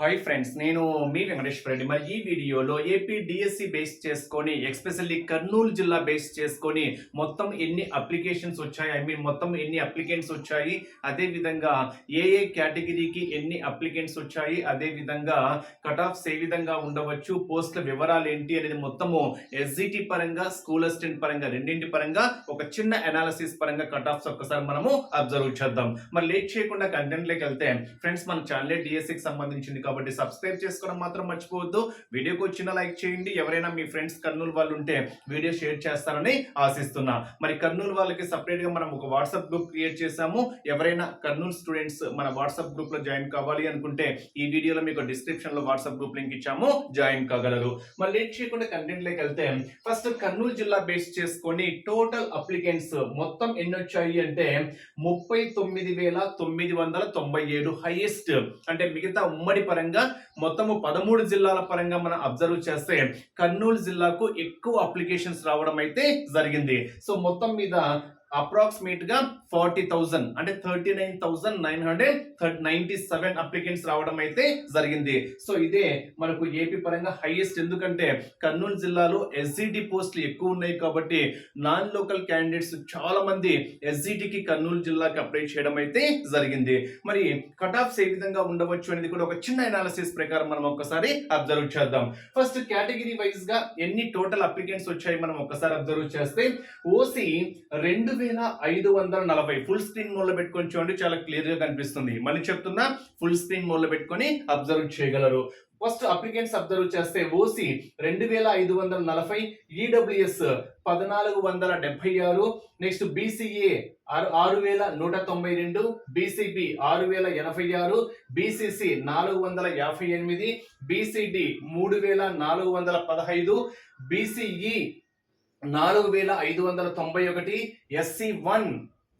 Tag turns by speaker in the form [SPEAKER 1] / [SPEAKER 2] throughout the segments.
[SPEAKER 1] Hi friends నేను మీ వెంకటేశ్వర రెడ్డి. మరి ఈ వీడియోలో ఏపీ డిఎస్సి బేస్ చేసుకొని ఎక్స్పెషల్లీ కర్నూలు జిల్లా బేస్ చేసుకొని మొత్తం ఎన్ని అప్లికేషన్స్ వచ్చాయి? ఐ మీన్ మొత్తం ఎన్ని అప్లికెంట్స్ వచ్చాయి? అదేవిధంగా ఏ ఏ కేటగిరీకి ఎన్ని అప్లికెంట్స్ వచ్చాయి? అదే విధంగా కట్ ఆఫ్స్ ఏ విధంగా ఉండవచ్చు? పోస్టుల వివరాలు ఏంటి అనేది మొత్తము ఎస్జిటి పరంగా స్కూల్ అసిస్టెంట్ పరంగా రెండింటి పరంగా ఒక చిన్న అనాలిసిస్ పరంగా కట్ ఆఫ్స్ ఒక్కసారి మనము అబ్జర్వ్ చేద్దాం. మరి లేట్ చేయకుండా కంటెంట్లోకి వెళ్తే ఫ్రెండ్స్ మన ఛానల్ డిఎస్సికి సంబంధించింది కాబట్టి సబ్స్క్రైబ్ చేసుకోవడం మాత్రం మర్చిపోవద్దు. వీడియోకి వచ్చిన లైక్ చేయండి. ఎవరైనా మీ ఫ్రెండ్స్ కర్నూలు వాళ్ళు ఉంటే వీడియో షేర్ చేస్తారని ఆశిస్తున్నా. మరి కర్నూలు వాళ్ళకి సపరేట్గా మనం ఒక వాట్సాప్ గ్రూప్ క్రియేట్ చేశాము. ఎవరైనా కర్నూలు స్టూడెంట్స్ మన వాట్సాప్ గ్రూప్లో జాయిన్ కావాలి అనుకుంటే ఈ వీడియోలో మీకు డిస్క్రిప్షన్లో వాట్సాప్ గ్రూప్ లింక్ ఇచ్చాము. జాయిన్ కాగలరు. మరి లేట్ చేయకుండా కంటెంట్లోకి వెళ్తే ఫస్ట్ కర్నూలు జిల్లా బేస్ చేసుకొని టోటల్ అప్లికెంట్స్ మొత్తం ఎన్ని వచ్చాయి అంటే ముప్పై తొమ్మిది వేల తొమ్మిది వందల తొంభై ఏడు హైయెస్ట్ అంటే మిగతా ఉమ్మడి పరంగా మొత్తము పదమూడు జిల్లాల పరంగా మనం అబ్జర్వ్ చేస్తే కర్నూలు జిల్లాకు ఎక్కువ అప్లికేషన్స్ రావడం అయితే జరిగింది. సో మొత్తం మీద అప్రాక్సిమేట్గా ఫార్టీ థౌసండ్ అంటే thirty nine thousand nine hundred thirty ninety seven applicants రావడం అయితే జరిగింది. సో ఇదే మనకు ఏపీ పరంగా హైయెస్ట్ ఎందుకంటే కర్నూలు జిల్లాలో ఎస్జిటి పోస్టులు ఎక్కువ ఉన్నాయి కాబట్టి నాన్ లోకల్ క్యాండిడేట్స్ చాలా మంది ఎస్జిటికి కర్నూలు జిల్లాకి అప్లై చేయడం అయితే జరిగింది. మరి కట్ ఆఫ్స్ ఏ విధంగా ఉండవచ్చు అనేది కూడా ఒక చిన్న అనాలిసిస్ ప్రకారం మనం ఒక్కసారి అబ్జర్వ్ చేద్దాం. ఫస్ట్ కేటగిరీ వైజ్గా ఎన్ని టోటల్ అప్లికెంట్స్ వచ్చాయి మనం ఒక్కసారి అబ్జర్వ్ చేస్తే ఓసీ రెండు వేల ఐదు వందల నలభై. ఫుల్ స్క్రీన్ మోడ్లో పెట్టుకొని చూడండి చాలా క్లియర్గా కనిపిస్తుంది. మళ్ళీ చెప్తున్నా ఫుల్ స్క్రీన్ మోడ్లో పెట్టుకొని అబ్జర్వ్ చేయగలరు. ఫస్ట్ అప్లికెంట్స్ అబ్జర్వ్ చేస్తే ఓసీ రెండు వేల ఐదు వందల నలభై ఈడబ్ల్యూఎస్ పద్నాలుగు వందల డెబ్బై ఆరు నెక్స్ట్ బీసీఏ ఆరు ఆరు వేల నూట తొంభై రెండు బీసీబీ ఆరు వేల ఎనభై ఆరు బీసీసీ నాలుగు వందల యాభై ఎనిమిది బీసీడి మూడు వేల నాలుగు వందల పదహైదు బీసీఈ నాలుగు వేల ఐదు వందల తొంభై ఒకటి ఎస్సీ వన్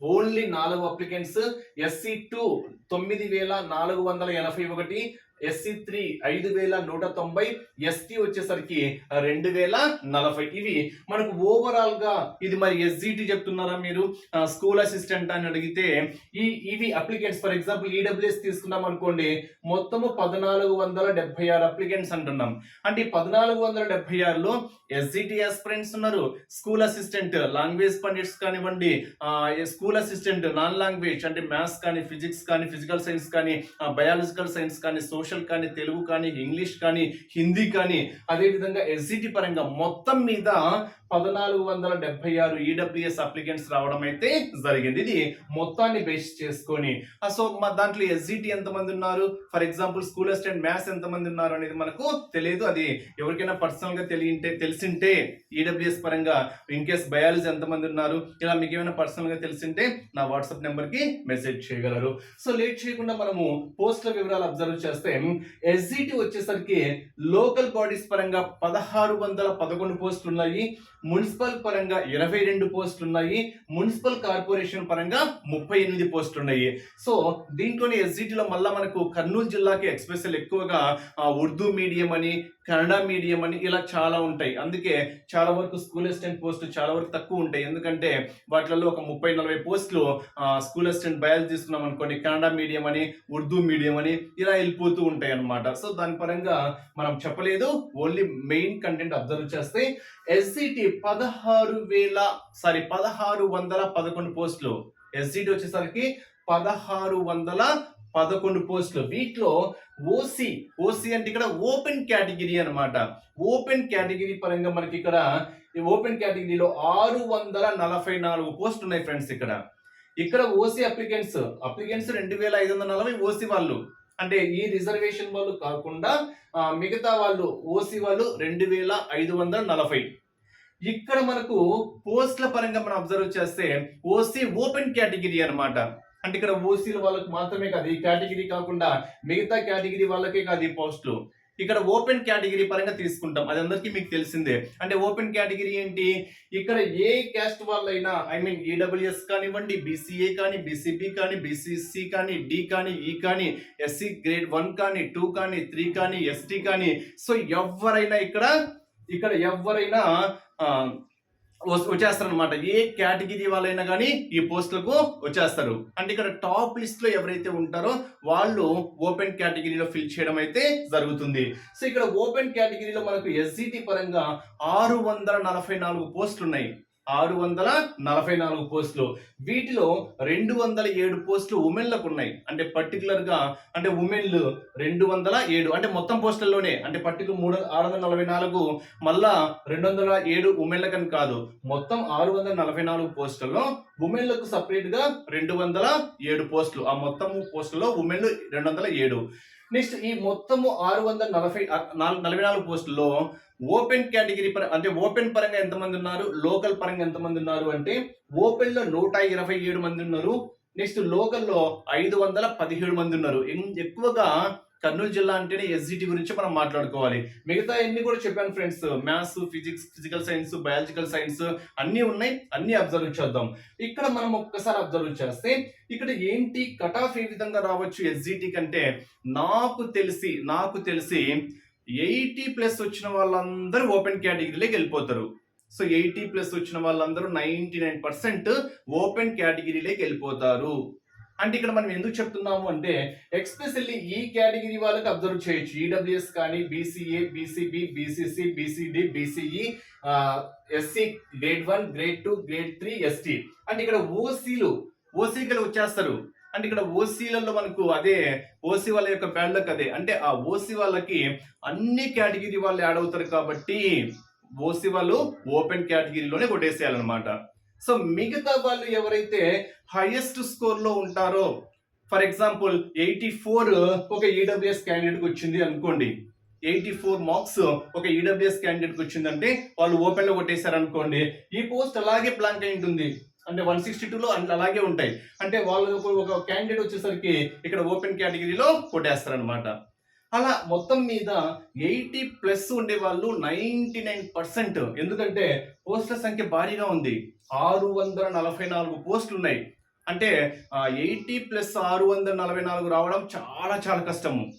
[SPEAKER 1] ఓన్లీ నాలుగు అప్లికెంట్స్ ఎస్సీ టూ తొమ్మిది వేల నాలుగు వందల ఎనభై ఒకటి ఎస్సీ త్రీ ఐదు వేల నూట తొంభై ఎస్టీ వచ్చేసరికి రెండు వేల నలభై. ఇవి మనకు ఓవరాల్గా ఇది మరి ఎస్జిటి చెప్తున్నారా మీరు? స్కూల్ అసిస్టెంట్ అని అడిగితే ఈ ఇవి అప్లికెంట్స్ ఫర్ ఎగ్జాంపుల్ ఈడబ్ల్యూఎస్ తీసుకున్నాం అనుకోండి మొత్తము పద్నాలుగు వందల డెబ్బై ఆరు అప్లికెంట్స్ అంటున్నాం. అంటే ఈ పద్నాలుగు వందల డెబ్బై ఆరులో ఎస్జిటి ఆస్పిరెంట్స్ ఉన్నారు స్కూల్ అసిస్టెంట్ లాంగ్వేజ్ పండిట్స్ కానివ్వండి స్కూల్ అసిస్టెంట్ నాన్ లాంగ్వేజ్ అంటే మ్యాథ్స్ కానీ ఫిజిక్స్ కానీ ఫిజికల్ సైన్స్ కానీ బయాలజికల్ సైన్స్ కానీ సోషల్ కానీ తెలుగు కానీ ఇంగ్లీష్ కానీ హిందీ కానీ అదేవిధంగా ఎస్జిటి పరంగా మొత్తం మీద పద్నాలుగు వందల డెబ్బై ఆరు ఈడబ్ల్యూఎస్ అప్లికెంట్స్ రావడం అయితే జరిగింది. ఇది మొత్తాన్ని బేస్ చేసుకొని. Ah, సో మా దాంట్లో ఎస్జిటి ఎంతమంది ఉన్నారు? For example school assistant maths ఎంతమంది ఉన్నారు అనేది మనకు తెలియదు. అది ఎవరికైనా పర్సనల్గా తెలియంటే తెలిసింటే ఈడబ్ల్యూఎస్ పరంగా ఇన్ కేస్ బయాలజీ ఎంతమంది ఉన్నారు? ఇలా మీకు ఏమైనా పర్సనల్గా తెలిసింటే నా వాట్సాప్ నెంబర్కి మెసేజ్ చేయగలరు. సో లేట్ చేయకుండా మనము పోస్టుల వివరాలు అబ్జర్వ్ చేస్తే ఎస్జిటి వచ్చేసరికి లోకల్ బాడీస్ పరంగా పదహారు వందల పదకొండు పోస్టులు ఉన్నాయి. మున్సిపల్ పరంగా ఇరవై రెండు పోస్టులు ఉన్నాయి మున్సిపల్ కార్పొరేషన్ పరంగా ముప్పై ఎనిమిది పోస్టులు ఉన్నాయి సో దీంట్లోనే ఎస్జిటిలో మళ్ళీ మనకు కర్నూలు జిల్లాకి ఎక్స్పెషల్ ఎక్కువగా ఉర్దూ మీడియం అని కన్నడ మీడియం అని ఇలా చాలా ఉంటాయి. అందుకే చాలా వరకు స్కూల్ అసిస్టెంట్ పోస్టులు చాలా వరకు తక్కువ ఉంటాయి. ఎందుకంటే వాటిలలో ఒక ముప్పై నలభై పోస్టులు స్కూల్ అసిస్టెంట్ బయాలజీ తీసుకున్నాం అనుకోండి కన్నడ మీడియం అని ఉర్దూ మీడియం అని ఇలా వెళ్ళిపోతూ ఉంటాయి అనమాట సో దాని పరంగా మనం చెప్పలేదు. ఓన్లీ మెయిన్ కంటెంట్ అబ్జర్వ్ చేస్తే ఎస్సిటి పదహారు వేల సారీ పదహారు వందల పదకొండు పోస్టులు. ఎస్సిటి వచ్చేసరికి పదహారు వందల పదకొండు పోస్టులు. వీటిలో ఓసీ ఓసీ అంటే ఇక్కడ ఓపెన్ కేటగిరీ అనమాట ఓపెన్ కేటగిరీ పరంగా మనకి ఇక్కడ ఈ ఓపెన్ కేటగిరీలో ఆరు వందల నలభై నాలుగు పోస్టులు ఉన్నాయి ఫ్రెండ్స్ ఇక్కడ. ఇక్కడ ఓసీ అప్లికెంట్స్ అప్లికెంట్స్ రెండు వేల ఐదు వందల నలభై ఓసీ వాళ్ళు. అంటే ఈ రిజర్వేషన్ వాళ్ళు కాకుండా మిగతా వాళ్ళు ఓసీ వాళ్ళు రెండు వేల ఐదు వందల నలభై. ఇక్కడ మనకు పోస్టుల పరంగా మనం అబ్జర్వ్ చేస్తే ఓసీ ఓపెన్ కేటగిరీ అనమాట అంటే ఇక్కడ ఓసీల వాళ్ళకి మాత్రమే కాదు ఈ కేటగిరీ కాకుండా మిగతా కేటగిరీ వాళ్ళకే కాదు ఈ పోస్టులు. ఇక్కడ ఓపెన్ కేటగిరీ పరంగా తీసుకుంటాం. అది అందరికీ మీకు తెలిసిందే. అంటే ఓపెన్ కేటగిరీ ఏంటి? ఇక్కడ ఏ క్యాస్ట్ వాళ్ళైనా ఐ మీన్ ఈడబ్ల్యూఎస్ కానివ్వండి బీసీఏ కానీ బీసీబీ కానీ బీసీసీ కానీ డి కానీ ఈ కానీ ఎస్సీ గ్రేడ్ వన్ కానీ టూ కానీ త్రీ కానీ ఎస్టీ కానీ. సో ఎవరైనా ఇక్కడ ఇక్కడ ఎవరైనా ఆ, వచ్చేస్తారు అనమాట ఏ కేటగిరీ వాళ్ళైనా కానీ ఈ పోస్టులకు వచ్చేస్తారు. అంటే ఇక్కడ టాప్ లిస్ట్లో ఎవరైతే ఉంటారో వాళ్ళు ఓపెన్ కేటగిరీలో ఫిల్ చేయడం అయితే జరుగుతుంది. సో ఇక్కడ ఓపెన్ కేటగిరీలో మనకు ఎస్జిటి పరంగా ఆరు వందల నలభై నాలుగు పోస్టులు ఉన్నాయి ఆరు వందల నలభై నాలుగు పోస్టులు. వీటిలో రెండు వందల ఏడు పోస్టులు ఉమెన్లకు ఉన్నాయి అంటే పర్టికులర్గా అంటే ఉమెన్లు రెండు వందల ఏడు. అంటే మొత్తం పోస్టుల్లోనే. అంటే పర్టికులర్ మూడు ఆరు వందల నలభై నాలుగు మళ్ళా రెండు వందల ఏడు ఉమెన్లకని కాదు. మొత్తం ఆరు వందల నలభై నాలుగు పోస్టుల్లో ఉమెన్లకు సపరేట్గా రెండు వందల ఏడు పోస్టులు. ఆ మొత్తం పోస్టుల్లో ఉమెన్లు రెండు వందల ఏడు. నెక్స్ట్ ఈ మొత్తము ఆరు వందల నలభై నాలుగు నలభై నాలుగు పోస్టుల్లో ఓపెన్ కేటగిరీ పర అంటే ఓపెన్ పరంగా ఎంతమంది ఉన్నారు? లోకల్ పరంగా ఎంతమంది ఉన్నారు అంటే ఓపెన్లో నూట ఇరవై ఏడు మంది ఉన్నారు. నెక్స్ట్ లోకల్లో ఐదు వందల పదిహేడు మంది ఉన్నారు. ఎక్కువగా కర్నూలు జిల్లా అంటేనే ఎస్జిటి గురించి మనం మాట్లాడుకోవాలి. మిగతా అన్ని కూడా చెప్పాను friends. Maths physics physical science biological science అన్నీ ఉన్నాయి. అన్ని అబ్జర్వ్ చేద్దాం. ఇక్కడ మనం ఒక్కసారి అబ్జర్వ్ చేస్తే ఇక్కడ ఏంటి? కట్ ఆఫ్ ఏ విధంగా రావచ్చు ఎస్జిటి కంటే? నాకు తెలిసి నాకు తెలిసి ఎయిటీ ప్లస్ వచ్చిన వాళ్ళందరూ ఓపెన్ కేటగిరీలోకి వెళ్ళిపోతారు. సో ఎయిటీ ప్లస్ వచ్చిన వాళ్ళందరూ నైంటీ నైన్ పర్సెంట్ ఓపెన్ కేటగిరీలోకి వెళ్ళిపోతారు. అంటే ఇక్కడ మనం ఎందుకు చెప్తున్నాము అంటే ఎక్స్పెషల్లీ ఈ కేటగిరీ వాళ్ళకి అబ్జర్వ్ చేయొచ్చు. ఈడబ్ల్యూఎస్ కానీ BCA BCB BCC BCD BCE SC grade one grade two grade three ST. అంటే ఇక్కడ ఓసీలు ఓసీకలు వచ్చేస్తారు. అంటే ఇక్కడ ఓసీలలో మనకు అదే ఓసీ వాళ్ళ యొక్క బ్యాడ్లకు అదే. అంటే ఆ ఓసీ వాళ్ళకి అన్ని కేటగిరీ వాళ్ళు యాడ్ అవుతారు కాబట్టి ఓసీ వాళ్ళు ఓపెన్ కేటగిరీలోనే కొట్టేసేయాలన్నమాట. సో మిగతా వాళ్ళు ఎవరైతే హైయెస్ట్ స్కోర్లో ఉంటారో ఫర్ ఎగ్జాంపుల్ ఎయిటీ ఫోర్ ఒక ఈడబ్ల్యూఎస్ క్యాండిడేట్కి వచ్చింది అనుకోండి. ఎయిటీ ఫోర్ మార్క్స్ ఒక ఈడబ్ల్యూఎస్ క్యాండిడేట్కి వచ్చిందంటే వాళ్ళు ఓపెన్లో కొట్టేశారు అనుకోండి ఈ పోస్ట్ అలాగే ప్లాంక్ అయి ఉంటుంది. అంటే వన్ సిక్స్టీ టూలో అలాగే ఉంటాయి. అంటే వాళ్ళు ఒక- క్యాండిడేట్ వచ్చేసరికి ఇక్కడ ఓపెన్ కేటగిరీలో కొట్టేస్తారు అనమాట అలా మొత్తం మీద ఎయిటీ ప్లస్ ఉండే వాళ్ళు నైంటీ నైన్ పర్సెంట్. ఎందుకంటే పోస్టుల సంఖ్య భారీగా ఉంది. ఆరు వందల నలభై నాలుగు పోస్టులు ఉన్నాయి. అంటే ఎయిటీ ప్లస్ ఆరు వందల నలభై నాలుగు రావడం చాలా చాలా కష్టము.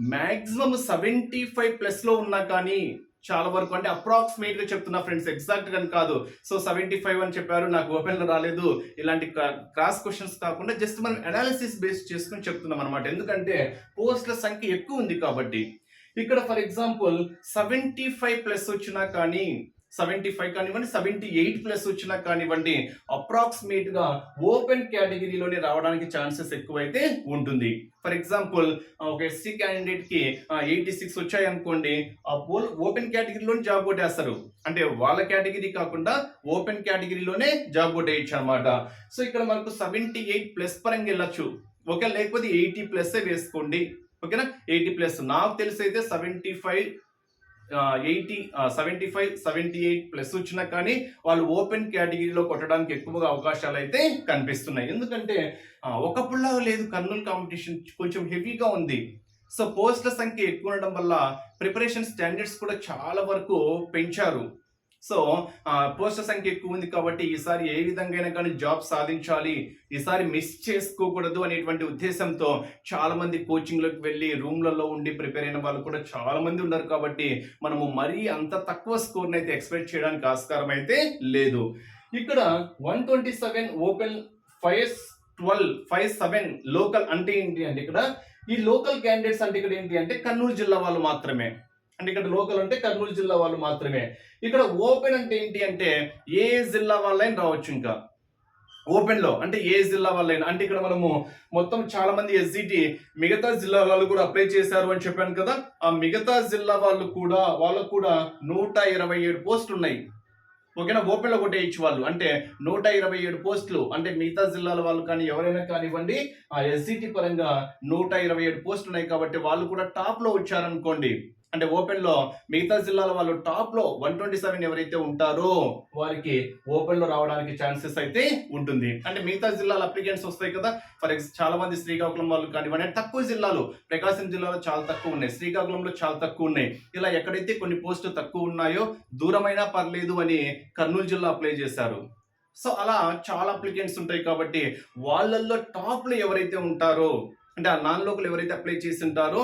[SPEAKER 1] మ్యాక్సిమం సెవెంటీ ఫైవ్ ప్లస్లో ఉన్నా కానీ చాలా వరకు అంటే అప్రాక్సిమేట్గా చెప్తున్నా ఫ్రెండ్స్ ఎగ్జాక్ట్గా కాదు. సో సెవెంటీ ఫైవ్ అని చెప్పారు నాకు ఓపెన్ రాలేదు. ఇలాంటి క్రాస్ క్వశ్చన్స్ కాకుండా జస్ట్ మనం అనాలిసిస్ బేస్ చేసుకుని చెప్తున్నాం అనమాట ఎందుకంటే పోస్టుల సంఖ్య ఎక్కువ ఉంది కాబట్టి. ఇక్కడ for example seventy five plus వచ్చినా కానీ సెవెంటీ ఫైవ్ కానివ్వండి సెవెంటీ ఎయిట్ ప్లస్ వచ్చినా కానివ్వండి అప్రాక్సిమేట్గా ఓపెన్ కేటగిరీలోనే రావడానికి ఛాన్సెస్ ఎక్కువైతే ఉంటుంది. ఫర్ ఎగ్జాంపుల్ ఒక ఎస్సీ క్యాండిడేట్కి ఎయిటీ సిక్స్ వచ్చాయి అనుకోండి ఆ పోల్ ఓపెన్ కేటగిరీలోనే జాబ్ కొట్టేస్తారు అంటే వాళ్ళ కేటగిరీ కాకుండా ఓపెన్ కేటగిరీలోనే జాబ్ కొట్టేయచ్చు అనమాట సో ఇక్కడ మనకు సెవెంటీ ఎయిట్ ప్లస్ పరంగా వెళ్ళొచ్చు. ఓకే లేకపోతే ఎయిటీ ప్లస్ వేసుకోండి. ఓకేనా? ఎయిటీ ప్లస్ నాకు తెలిసి అయితే seventy five eighty seventy five seventy eight plus వచ్చినా కానీ వాళ్ళు ఓపెన్ కేటగిరీలో కొట్టడానికి ఎక్కువగా అవకాశాలు అయితే కనిపిస్తున్నాయి. ఎందుకంటే ఆ, లేదు. కర్నూలు కాంపిటీషన్ కొంచెం హెవీగా ఉంది. సో పోస్టుల సంఖ్య ఎక్కువ ఉండడం వల్ల ప్రిపరేషన్ స్టాండర్డ్స్ కూడా చాలా వరకు పెంచారు. సో పోస్టుల సంఖ్య ఎక్కువ ఉంది కాబట్టి ఈసారి ఏ విధంగా కానీ జాబ్ సాధించాలి ఈసారి మిస్ చేసుకోకూడదు అనేటువంటి ఉద్దేశంతో చాలా మంది కోచింగ్లోకి వెళ్ళి రూమ్లలో ఉండి ప్రిపేర్ అయిన వాళ్ళు కూడా చాలా మంది ఉన్నారు కాబట్టి మనము మరీ అంత తక్కువ స్కోర్ని అయితే ఎక్స్పెక్ట్ చేయడానికి ఆస్కారం అయితే లేదు. ఇక్కడ one twenty seven open five twelve five seven local అంటే ఏంటి అంటే ఇక్కడ ఈ లోకల్ క్యాండిడేట్స్ అంటే ఇక్కడ ఏంటి అంటే కర్నూలు జిల్లా వాళ్ళు మాత్రమే. అంటే ఇక్కడ లోకల్ అంటే కర్నూలు జిల్లా వాళ్ళు మాత్రమే. ఇక్కడ ఓపెన్ అంటే ఏంటి అంటే ఏ జిల్లా వాళ్ళైనా రావచ్చు ఇంకా. ఓపెన్లో అంటే ఏ జిల్లా వాళ్ళైనా. అంటే ఇక్కడ మనము మొత్తం చాలా మంది ఎస్జిటి మిగతా జిల్లా వాళ్ళు కూడా అప్లై చేశారు అని చెప్పాను కదా. ఆ మిగతా జిల్లా వాళ్ళు కూడా వాళ్ళకు కూడా నూట ఇరవై ఏడు పోస్టులు ఉన్నాయి. ఓకేనా? ఓపెన్లో కొట్టేయచ్చు వాళ్ళు. అంటే నూట ఇరవై ఏడు పోస్టులు అంటే మిగతా జిల్లాల వాళ్ళు కానీ ఎవరైనా కానివ్వండి ఆ ఎస్జిటి పరంగా నూట ఇరవై ఏడు పోస్టులు ఉన్నాయి కాబట్టి వాళ్ళు కూడా టాప్లో వచ్చారనుకోండి అంటే ఓపెన్లో మిగతా జిల్లాల వాళ్ళు టాప్లో వన్ ట్వంటీ సెవెన్ ఎవరైతే ఉంటారో వారికి ఓపెన్లో రావడానికి ఛాన్సెస్ అయితే ఉంటుంది. అంటే మిగతా జిల్లాల అప్లికెంట్స్ వస్తాయి కదా ఫర్ ఎగ్జాంపుల్ చాలా మంది శ్రీకాకుళం వాళ్ళు కానివ్వండి తక్కువ జిల్లాలు ప్రకాశం జిల్లాలో చాలా తక్కువ ఉన్నాయి శ్రీకాకుళంలో చాలా తక్కువ ఉన్నాయి. ఇలా ఎక్కడైతే కొన్ని పోస్టులు తక్కువ ఉన్నాయో దూరమైనా పర్లేదు అని కర్నూలు జిల్లా అప్లై చేశారు. సో అలా చాలా అప్లికెంట్స్ ఉంటాయి కాబట్టి వాళ్ళల్లో టాప్లు ఎవరైతే ఉంటారో అంటే ఆ నాన్ లోకల్ ఎవరైతే అప్లై చేసి ఉంటారో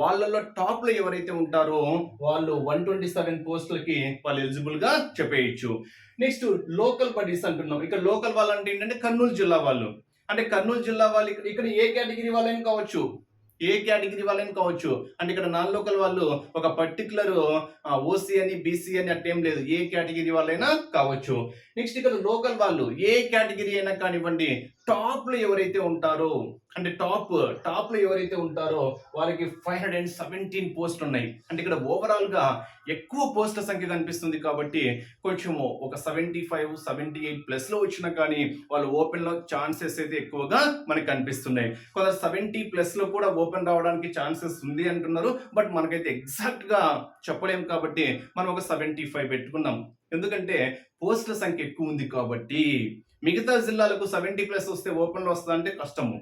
[SPEAKER 1] వాళ్ళలో టాప్లో ఎవరైతే ఉంటారో వాళ్ళు వన్ ట్వంటీ సెవెన్ పోస్టులకి వాళ్ళు ఎలిజిబుల్గా చెప్పేయచ్చు. నెక్స్ట్ లోకల్ బడీస్ అంటున్నాం. ఇక్కడ లోకల్ వాళ్ళు అంటే ఏంటంటే కర్నూలు జిల్లా వాళ్ళు. అంటే కర్నూలు జిల్లా వాళ్ళు ఇక్కడ ఇక్కడ ఏ కేటగిరీ వాళ్ళైనా కావచ్చు. ఏ కేటగిరీ వాళ్ళని కావచ్చు. అంటే ఇక్కడ నాన్ లోకల్ వాళ్ళు ఒక పర్టికులర్ ఓసీ అని బీసీ అని అట్టేం లేదు. ఏ కేటగిరీ వాళ్ళైనా కావచ్చు. నెక్స్ట్ ఇక్కడ లోకల్ వాళ్ళు ఏ కేటగిరీ అయినా కానివ్వండి టాప్లో ఎవరైతే ఉంటారో అంటే టాప్ టాప్లో ఎవరైతే ఉంటారో వారికి five hundred and seventeen post ఉన్నాయి అంటే ఇక్కడ ఓవరాల్గా ఎక్కువ పోస్టుల సంఖ్య కనిపిస్తుంది కాబట్టి కొంచెము ఒక సెవెంటీ ఫైవ్ సెవెంటీ ఎయిట్ ప్లస్లో వచ్చినా కానీ వాళ్ళు ఓపెన్లో ఛాన్సెస్ అయితే ఎక్కువగా మనకు కనిపిస్తున్నాయి. కొందరు సెవెంటీ ప్లస్లో కూడా ఓపెన్ రావడానికి ఛాన్సెస్ ఉంది అంటున్నారు. బట్ మనకైతే ఎగ్జాక్ట్గా కాబట్టి మనం ఒక సెవెంటీ ఫైవ్ పెట్టుకున్నాం. ఎందుకంటే పోస్టుల సంఖ్య ఎక్కువ ఉంది కాబట్టి మిగతా జిల్లాలకు సెవెంటీ ప్లస్ వస్తే ఓపెన్లో వస్తుందంటే కష్టము.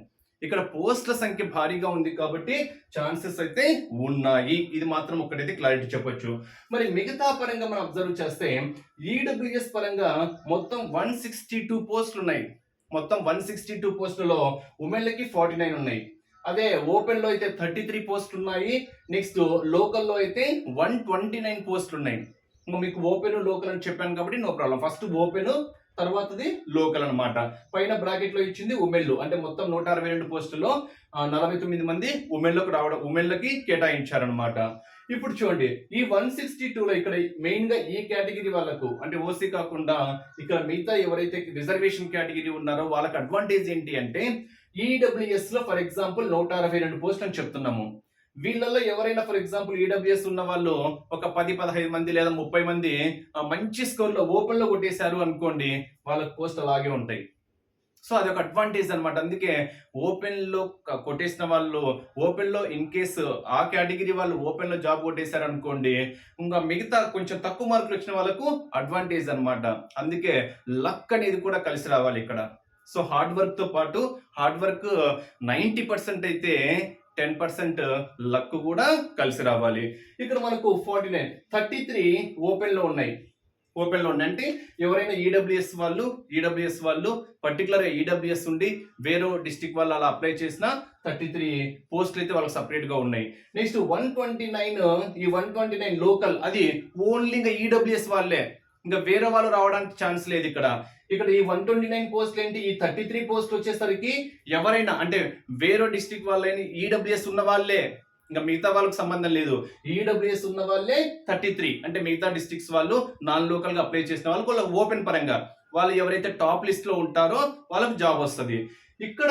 [SPEAKER 1] ఇక్కడ పోస్టుల సంఖ్య భారీగా ఉంది కాబట్టి ఛాన్సెస్ అయితే ఉన్నాయి. ఇది మాత్రం ఒకటైతే క్లారిటీ చెప్పొచ్చు. మరి మిగతా పరంగా మనం అబ్జర్వ్ చేస్తే ఈడబ్ల్యూఎస్ పరంగా మొత్తం వన్ సిక్స్టీ టూ పోస్టులు ఉన్నాయి. మొత్తం వన్ సిక్స్టీ టూ పోస్టులలో ఉమెన్లకి ఫార్టీ నైన్ ఉన్నాయి. అదే ఓపెన్లో అయితే థర్టీ త్రీ పోస్టులు ఉన్నాయి. నెక్స్ట్ లోకల్లో అయితే వన్ ట్వంటీ నైన్ పోస్టులు ఉన్నాయి. మీకు ఓపెన్ లోకల్ అని చెప్పాను కాబట్టి నో ప్రాబ్లం. ఫస్ట్ ఓపెన్ తర్వాతది లోకల్ అనమాట పైన బ్రాకెట్లో ఇచ్చింది ఉమెన్లు అంటే మొత్తం నూట అరవై రెండు పోస్టుల్లో నలభై తొమ్మిది మంది ఉమెన్లకు రావడం ఉమెన్లకి కేటాయించారనమాట ఇప్పుడు చూడండి ఈ వన్ సిక్స్టీ టూలో ఇక్కడ మెయిన్గా ఈ కేటగిరీ వాళ్ళకు అంటే ఓసీ కాకుండా ఇక్కడ మిగతా ఎవరైతే రిజర్వేషన్ కేటగిరీ ఉన్నారో వాళ్ళకి అడ్వాంటేజ్ ఏంటి అంటే ఈడబ్ల్యూఎస్లో ఫర్ ఎగ్జాంపుల్ నూట అరవై రెండు పోస్ట్ అని చెప్తున్నాము. వీళ్ళల్లో ఎవరైనా ఫర్ ఎగ్జాంపుల్ ఈడబ్ల్యూఎస్ ఉన్న వాళ్ళు ఒక పది పదహైదు మంది లేదా ముప్పై మంది మంచి స్కోర్లో ఓపెన్లో కొట్టేశారు అనుకోండి వాళ్ళకి పోస్ట్ అలాగే ఉంటాయి. సో అది ఒక అడ్వాంటేజ్ అనమాట అందుకే ఓపెన్లో కొట్టేసిన వాళ్ళు ఓపెన్లో ఇన్ కేసు ఆ కేటగిరీ వాళ్ళు ఓపెన్లో జాబ్ కొట్టేశారు అనుకోండి ఇంకా మిగతా కొంచెం తక్కువ మార్కులు వచ్చిన వాళ్ళకు అడ్వాంటేజ్ అనమాట అందుకే లక్ అనేది కూడా కలిసి రావాలి ఇక్కడ. సో హార్డ్ వర్క్తో పాటు హార్డ్ వర్క్ నైంటీ పర్సెంట్ అయితే టెన్ పర్సెంట్ లక్ కూడా కలిసి రావాలి. ఇక్కడ మనకు ఫార్టీ నైన్ థర్టీ త్రీ ఓపెన్లో ఉన్నాయి ఓపెన్లో ఉన్నాయి అంటే ఎవరైనా ఈడబ్ల్యూఎస్ వాళ్ళు ఈడబ్ల్యూఎస్ వాళ్ళు పర్టికులర్గా ఈడబ్ల్యూఎస్ ఉండి వేరే డిస్టిక్ వాళ్ళు అలా అప్లై చేసిన థర్టీ త్రీ పోస్టులు అయితే వాళ్ళకి సపరేట్గా ఉన్నాయి. నెక్స్ట్ వన్ ట్వంటీ నైన్ ఈ వన్ ట్వంటీ నైన్ లోకల్ అది ఓన్లీ ఇంకా ఈడబ్ల్యూఎస్ వాళ్ళే. ఇంకా వేరే వాళ్ళు రావడానికి ఛాన్స్ లేదు ఇక్కడ. ఇక్కడ ఈ వన్ ట్వంటీ నైన్ పోస్టులు ఏంటి? ఈ థర్టీ త్రీ పోస్ట్ వచ్చేసరికి ఎవరైనా అంటే వేరే డిస్టిక్ వాళ్ళని ఈడబ్ల్యూఎస్ ఉన్న వాళ్ళే. ఇంకా మిగతా వాళ్ళకి సంబంధం లేదు. ఈడబ్ల్యూఎస్ ఉన్న వాళ్ళే థర్టీ త్రీ అంటే మిగతా డిస్ట్రిక్ట్స్ వాళ్ళు నాన్ లోకల్గా అప్లై చేసిన వాళ్ళకి వాళ్ళ ఓపెన్ పరంగా. వాళ్ళు ఎవరైతే టాప్ లిస్ట్లో ఉంటారో వాళ్ళకి జాబ్ వస్తుంది. ఇక్కడ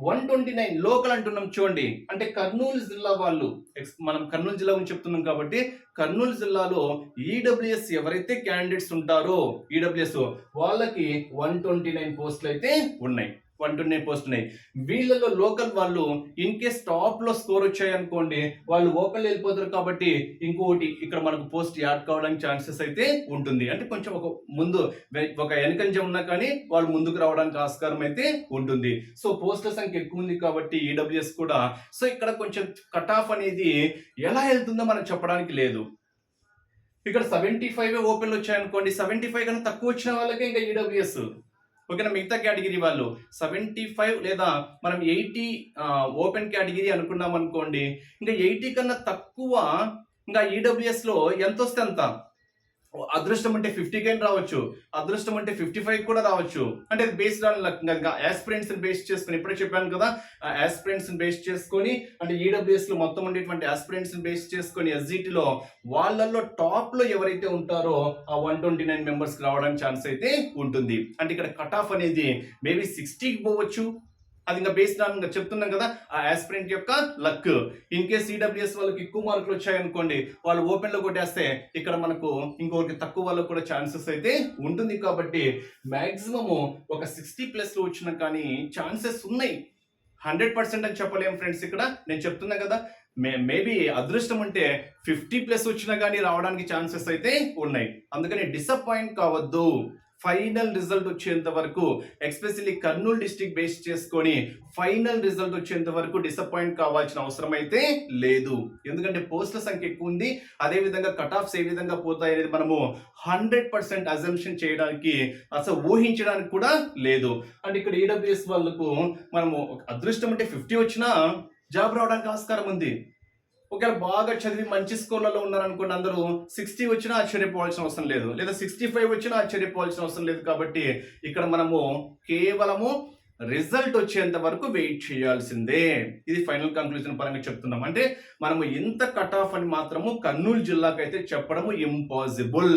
[SPEAKER 1] వన్ ట్వంటీ నైన్ లోకల్ అంటున్నాం చూడండి. అంటే కర్నూలు జిల్లా వాళ్ళు ఎక్స్- మనం కర్నూలు జిల్లా గురించి చెప్తున్నాం కాబట్టి కర్నూలు జిల్లాలో ఈడబ్ల్యూఎస్ ఎవరైతే క్యాండిడేట్స్ ఉంటారో ఈడబ్ల్యూఎస్ వాళ్ళకి వన్ ట్వంటీ నైన్ పోస్టులు అయితే ఉన్నాయి. వన్ పోస్తున్నాయి. నైన్ పోస్ట్ ఉన్నాయి వీళ్ళలో లోకల్ వాళ్ళు ఇన్ కేస్ టాప్లో స్కోర్ వచ్చాయి అనుకోండి వాళ్ళు ఓపెన్ వెళ్ళిపోతారు కాబట్టి ఇంకోటి ఇక్కడ మనకు పోస్ట్ యాడ్ కావడానికి ఛాన్సెస్ అయితే ఉంటుంది. అంటే కొంచెం ఒక ముందు ఒక వెనకంజం ఉన్నా కానీ వాళ్ళు ముందుకు రావడానికి ఆస్కారం అయితే ఉంటుంది. సో పోస్టుల సంఖ్య ఎక్కువ ఉంది కాబట్టి ఈడబ్ల్యూఎస్ కూడా. సో ఇక్కడ కొంచెం కట్ ఆఫ్ అనేది ఎలా వెళ్తుందో మనం చెప్పడానికి లేదు. ఇక్కడ సెవెంటీ ఫైవ్ ఓపెన్ వచ్చాయనుకోండి సెవెంటీ ఫైవ్ కన్నా తక్కువ వచ్చిన వాళ్ళకే ఇంకా ఈడబ్ల్యూఎస్ ఓకేనా? మిగతా కేటగిరీ వాళ్ళు సెవెంటీ ఫైవ్ లేదా మనం ఎయిటీ ఓపెన్ కేటగిరీ అనుకున్నాం అనుకోండి ఇంకా ఎయిటీ కన్నా తక్కువ ఇంకా ఈడబ్ల్యూఎస్లో ఎంత వస్తే అంత? అదృష్టం అంటే ఫిఫ్టీ కైనా రావచ్చు. అదృష్టం అంటే ఫిఫ్టీ ఫైవ్ కూడా రావచ్చు. అంటే బేస్డ్ ఆన్ యాస్పిరెంట్స్ బేస్ చేసుకుని ఇప్పుడే చెప్పాను కదా యాస్పిరెంట్స్ బేస్ చేసుకొని అంటే ఈడబ్ల్యూఎస్లో మొత్తం ఉండేటువంటి యాస్పిరెంట్స్ బేస్ చేసుకొని ఎస్జిటిలో వాళ్ళల్లో టాప్లో ఎవరైతే ఉంటారో ఆ వన్ ట్వంటీ నైన్ మెంబర్స్ రావడానికి ఛాన్స్ అయితే ఉంటుంది. అంటే ఇక్కడ కట్ ఆఫ్ అనేది మేబీ సిక్స్టీకి పోవచ్చు అది ఇంకా బేస్డ్ ఆన్ ఇంకా చెప్తున్నాం కదా ఆ ఆస్పిరెంట్ యొక్క లక్ ఇన్ కేస్ సిడబ్ల్యూఎస్ వాళ్ళకి ఎక్కువ మార్కులు వచ్చాయనుకోండి వాళ్ళు ఓపెన్లో కొట్టేస్తే ఇక్కడ మనకు ఇంకొకటి తక్కువ వాళ్ళకు కూడా ఛాన్సెస్ అయితే ఉంటుంది. కాబట్టి మ్యాక్సిమము ఒక సిక్స్టీ ప్లస్లో వచ్చిన కానీ ఛాన్సెస్ ఉన్నాయి. హండ్రెడ్ పర్సెంట్ అని చెప్పలేం ఫ్రెండ్స్ ఇక్కడ. నేను చెప్తున్నా కదా మే మేబీ అదృష్టం ఉంటే ఫిఫ్టీ ప్లస్ వచ్చినా కానీ రావడానికి ఛాన్సెస్ అయితే ఉన్నాయి. అందుకని డిసప్పాయింట్ కావద్దు. ఫైనల్ రిజల్ట్ వచ్చేంత వరకు ఎక్స్పెషల్లీ కర్నూలు డిస్టిక్ బేస్ చేసుకొని ఫైనల్ రిజల్ట్ వచ్చేంత వరకు డిసప్పాయింట్ కావాల్సిన అవసరం అయితే లేదు. ఎందుకంటే పోస్టుల సంఖ్య ఎక్కువ ఉంది. అదే విధంగా కట్ ఆఫ్స్ ఏ విధంగా పోతాయి అనేది మనము హండ్రెడ్ పర్సెంట్ అజంప్షన్ చేయడానికి అసలు ఊహించడానికి కూడా లేదు. అండ్ ఇక్కడ ఈడబ్ల్యూఎస్ వాళ్ళకు మనము ఒక అదృష్టం అంటే ఫిఫ్టీ వచ్చినా జాబ్ రావడానికి ఆస్కారం ఉంది. ఒకవేళ బాగా చదివి మంచి స్కూళ్ళలో ఉన్నారనుకోండి అందరూ సిక్స్టీ వచ్చినా ఆశ్చర్యపోవాల్సిన అవసరం లేదు. లేదా సిక్స్టీ ఫైవ్ వచ్చినా ఆశ్చర్యపోవాల్సిన అవసరం లేదు కాబట్టి ఇక్కడ మనము కేవలము రిజల్ట్ వచ్చేంత వరకు వెయిట్ చేయాల్సిందే. ఇది ఫైనల్ కంక్లూజన్ పరంగా చెప్తున్నాం. అంటే మనము ఇంత కట్ ఆఫ్ అని మాత్రము కర్నూలు జిల్లాకు అయితే చెప్పడము ఇంపాసిబుల్.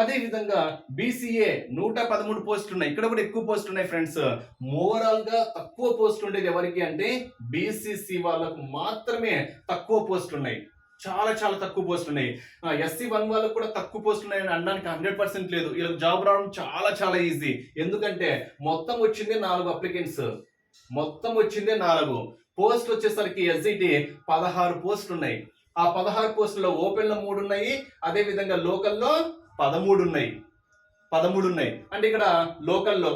[SPEAKER 1] అదే విధంగా బీసీఏ నూట పదమూడు పోస్టులు ఉన్నాయి. ఇక్కడ కూడా ఎక్కువ పోస్టులు ఉన్నాయి ఫ్రెండ్స్ ఓవరాల్గా తక్కువ పోస్టులు ఉండేది ఎవరికి అంటే బీసీసీ వాళ్ళకు మాత్రమే తక్కువ పోస్టులు ఉన్నాయి. చాలా చాలా తక్కువ పోస్టులు ఉన్నాయి. ఎస్సీ వన్ వాళ్ళకు కూడా తక్కువ పోస్టులు ఉన్నాయని అనడానికి హండ్రెడ్ పర్సెంట్ లేదు. వీళ్ళకి జాబ్ రావడం చాలా చాలా ఈజీ ఎందుకంటే మొత్తం వచ్చింది నాలుగు అప్లికెంట్స్ మొత్తం వచ్చిందే నాలుగు. పోస్ట్ వచ్చేసరికి ఎస్జిటి పదహారు పోస్టులు ఉన్నాయి. ఆ పదహారు పోస్టుల్లో ఓపెన్లో మూడు ఉన్నాయి. అదే విధంగా లోకల్లో పదమూడు ఉన్నాయి పదమూడు ఉన్నాయి అంటే ఇక్కడ లోకల్లో